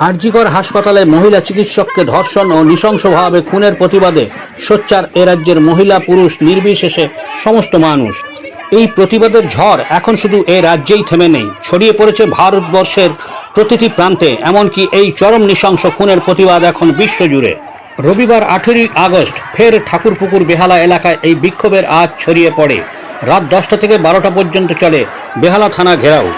আরজিকর হাসপাতালে মহিলা চিকিৎসককে ধর্ষণ ও নৃশংসভাবে খুনের প্রতিবাদে সোচ্চার এ রাজ্যের মহিলা পুরুষ নির্বিশেষে সমস্ত মানুষ। এই প্রতিবাদের ঝড় এখন শুধু এ রাজ্যেই থেমে নেই। ছড়িয়ে পড়েছে ভারতবর্ষের প্রতিটি প্রান্তে, এমনকি এই চরম নৃশংস খুনের প্রতিবাদ এখন বিশ্বজুড়ে। রবিবার আঠেরোই আগস্ট ফের ঠাকুরপুকুর বেহালা এলাকায় এই বিক্ষোভের আজ ছড়িয়ে পড়ে। রাত দশটা থেকে বারোটা পর্যন্ত চলে বেহালা থানা ঘেরাও।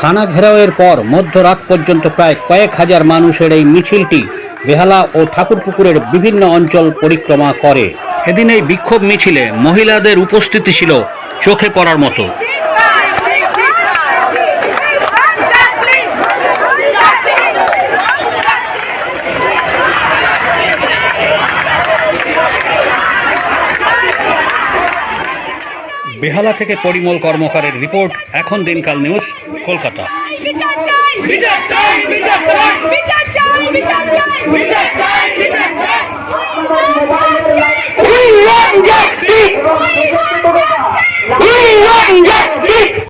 থানা ঘেরাওয়ের পর মধ্যরাত পর্যন্ত প্রায় কয়েক হাজার মানুষের এই মিছিলটি বেহালা ও ঠাকুরপুকুরের বিভিন্ন অঞ্চল পরিক্রমা করে। এদিন এই বিক্ষোভ মিছিলে মহিলাদের উপস্থিতি ছিল চোখে পড়ার মতো। বেহালা থেকে পরিমল কর্মকারের রিপোর্ট এখন দিনকাল news Kolkata We want justice!